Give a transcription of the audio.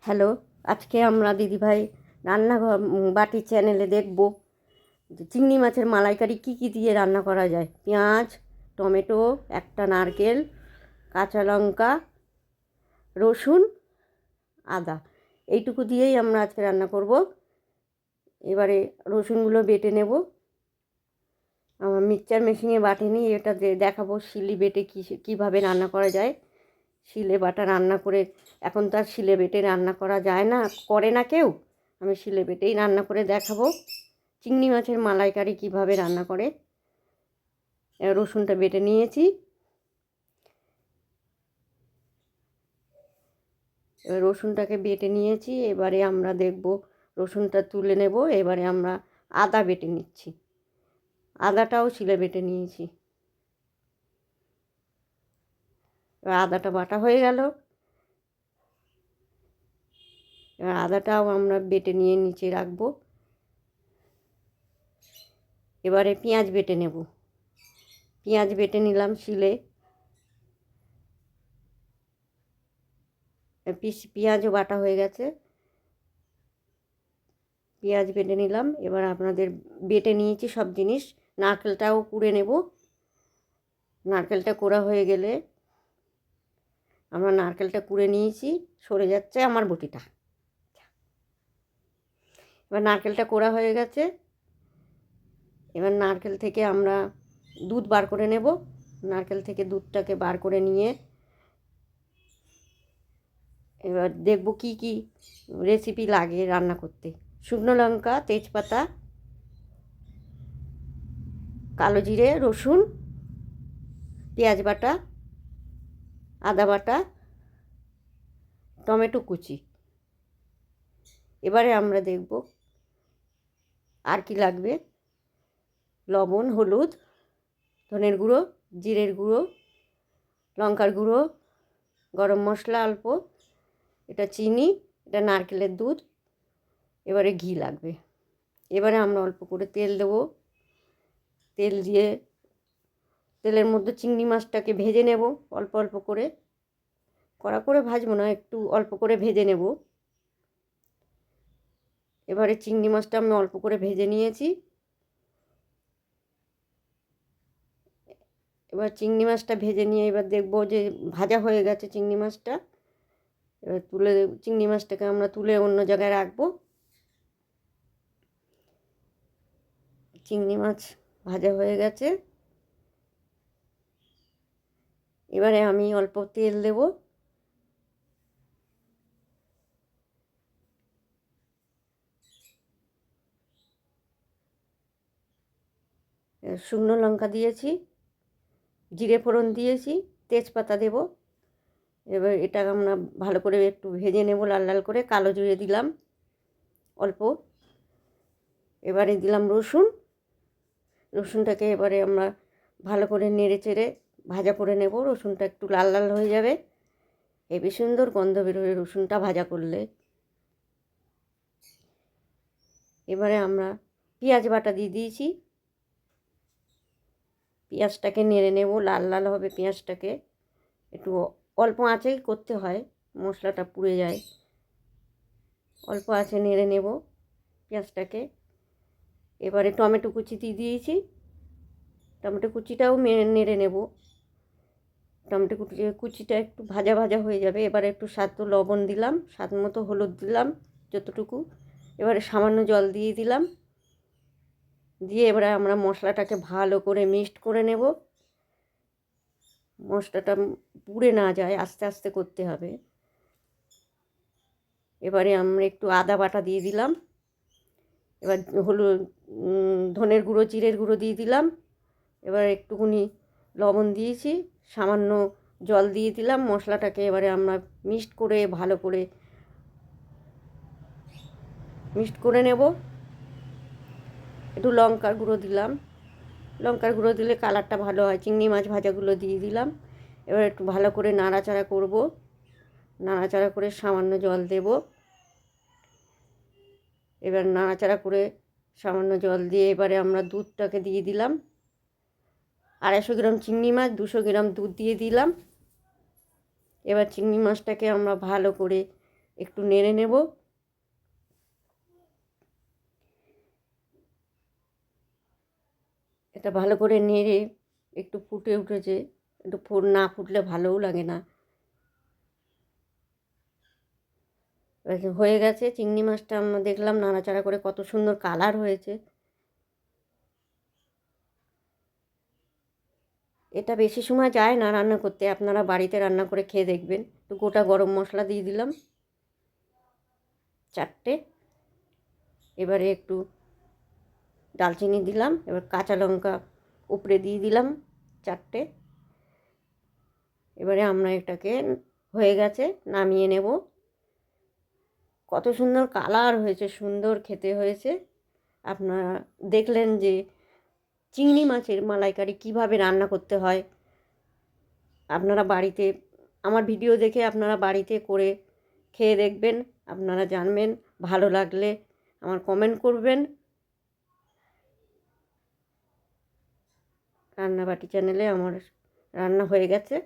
Hello, আজকে আমরা দিদিভাই রান্নাঘর বাটি চ্যানেলে দেখব চিংড়ি মাছের মালাইকারি কী কী দিয়ে রান্না করা যায়। পেঁয়াজ, টমেটো, একটা নারকেল, কাঁচা লঙ্কা, রসুন, আদা। এইটুকু দিয়েই আমরা আজকে রান্না করব। এবারে রসুনগুলো বেটে নেব। আমার মিক্সচার মেশিনে বাটেনি এটা দে- দেখাবো, শিলি বেটে কী, কীভাবে রান্না করা যায়। শিলে বাটা রান্না করে, এখন তো আর শিলে বেটে রান্না করা যায় না, করে না কেউ? আমি শিলে বেটেই রান্না করে দেখাবো। চিংড়ি মাছের মালাইকারি কীভাবে রান্না করে? রসুনটা বেটে নিয়েছি। এবার রসুনটাকে বেটে নিয়েছি, এবারে আমরা দেখব রসুনটা তুলে নেব, এবারে আমরা আদা বেটে নিচ্ছি। আদাটাও শিলে বেটে নিয়েছি। এবার আদাটা বাটা হয়ে গেল। এবার আদাটাও আমরা বেটে নিয়ে নিচে রাখব। এবারে পেঁয়াজ বেটে নেব। পেঁয়াজ বেটে নিলাম শিলে। পিস, পেঁয়াজও বাটা হয়ে গেছে। পেঁয়াজ বেটে নিলাম। এবার আপনাদের বেটে নিয়েছি সব জিনিস। নারকেলটাও কুড়ে নেব। নারকেলটা কোড়া হয়ে গেলে আমরা নারকেলটা কুড়ে নিয়েছি, সরে যাচ্ছে আমার বটিটা। এবার নারকেলটা কোড়া হয়ে গেছে। এবার নারকেল থেকে আমরা দুধ বার করে নেব। নারকেল থেকে দুধটাকে বার করে নিয়ে এবার দেখব কি কি রেসিপি লাগে রান্না করতে। শুকনো লঙ্কা, তেজপাতা, কালো জিরে, রসুন, পেঁয়াজ বাটা আদা বাটা, টমেটো কুচি। এবারে আমরা দেখব আর কি লাগবে। লবণ, হলুদ, ধনের গুঁড়ো, জিরের গুঁড়ো, লঙ্কার গুঁড়ো, গরম মশলা অল্প, এটা চিনি, এটা নারকেলের দুধ, এবারে ঘি লাগবে। এবারে আমরা অল্প করে তেল দেবো। তেল দিয়ে তেলের মধ্যে চিংড়ি মাছটাকে ভেজে নেব, অল্প অল্প করে। কড়া করে ভাজবো না, একটু অল্প করে ভেজে নেব। এবারে চিংড়ি মাছটা আমি অল্প করে ভেজে নিয়েছি। এবার চিংড়ি মাছটা ভেজে নিয়ে এবার দেখব যে ভাজা হয়ে গেছে চিংড়ি মাছটা। এবার তুলে চিংড়ি মাছটাকে আমরা তুলে অন্য জায়গায় রাখব। চিংড়ি মাছ ভাজা হয়ে গেছে। এবারে আমি অল্প তেল দেব। শুকনো লঙ্কা দিয়েছি, জিরে ফোড়ন দিয়েছি, তেজপাতা দেব। এবার এটা আমরা ভালো করে একটু ভেজে নেব, লাল লাল করে, কালো জিরে দিলাম অল্প। এবারে দিলাম রসুন। রসুনটাকে এবারে আমরা ভালো করে নেড়ে চেড়ে ভাজা করে নেব, রসুনটা একটু লাল লাল হয়ে যাবে। হেবি সুন্দর গন্ধ বেরোবে রসুনটা ভাজা করলে। এবারে আমরা পেঁয়াজ বাটা দিয়ে দিয়েছি। পেঁয়াজটাকে নেড়ে নেব, লাল লাল হবে পেঁয়াজটাকে। একটু অল্প আঁচেই করতে হয়, মশলাটা পুড়ে যায়। অল্প আঁচে নেড়ে নেব পেঁয়াজটাকে। এবারে টমেটো কুচি দিয়ে দিয়েছি। টমেটো কুচিটাও নেড়ে নেব। টমেটো কুচি কুচিটা একটু ভাজা ভাজা হয়ে যাবে। এবারে একটু স্বাদ লবণ দিলাম, স্বাদ মতো হলুদ দিলাম যতটুকু। এবারে সামান্য জল দিয়ে দিলাম। দিয়ে এবারে আমরা মশলাটাকে ভালো করে মিক্সড করে নেব। মশলাটা পুড়ে না যায়, আস্তে আস্তে করতে হবে। এবারে আমরা একটু আদা বাটা দিয়ে দিলাম। এবার হলুদ ধনের গুঁড়ো, জিরের গুঁড়ো দিয়ে দিলাম। এবার একটুকুনি লবণ দিয়েছি। সামান্য জল দিয়ে দিলাম, মশলাটাকে এবারে আমরা মিক্সড করে ভালো করে মিক্সড করে নেব। একটু লঙ্কার গুঁড়ো দিলাম। লঙ্কার গুঁড়ো দিলে কালারটা ভালো হয়। চিংড়ি মাছ ভাজাগুলো দিয়ে দিলাম। এবার একটু ভালো করে নাড়াচাড়া করব। নাড়াচাড়া করে সামান্য জল দেব। এবার নাড়াচাড়া করে সামান্য জল দিয়ে এবারে আমরা দুধটাকে দিয়ে দিলাম। আড়াইশো গ্রাম চিংড়ি মাছ, দুশো গ্রাম দুধ দিয়ে দিলাম। এবার চিংড়ি মাছটাকে আমরা ভালো করে একটু নেড়ে নেব। এটা ভালো করে নেড়ে একটু ফুটে উঠেছে। একটু ফুট, না ফুটলে ভালোও লাগে না। হয়ে গেছে, চিংড়ি মাছটা আমরা দেখলাম, নাড়াচাড়া করে কত সুন্দর কালার হয়েছে। এটা বেশি সময় যায় না রান্না করতে, আপনারা বাড়িতে রান্না করে খেয়ে দেখবেন। একটু গোটা গরম মশলা দিয়ে দিলাম। চারটে। এবারে একটু দালচিনি দিলাম, এবার কাঁচা লঙ্কা উপরে দিয়ে দিলাম চারটে। এবারে আমরা এটাকে হয়ে গেছে, নামিয়ে নেব। কত সুন্দর কালার হয়েছে, সুন্দর খেতে হয়েছে। আপনারা দেখলেন যে চিংড়ি মাছের মালাইকারি কীভাবে রান্না করতে হয়? আপনারা বাড়িতে, আমার ভিডিও দেখে আপনারা বাড়িতে করে খেয়ে দেখবেন, আপনারা জানবেন, ভালো লাগলে আমার কমেন্ট করবেন। রান্নাবাটি চ্যানেলে আমার রান্না হয়ে গেছে।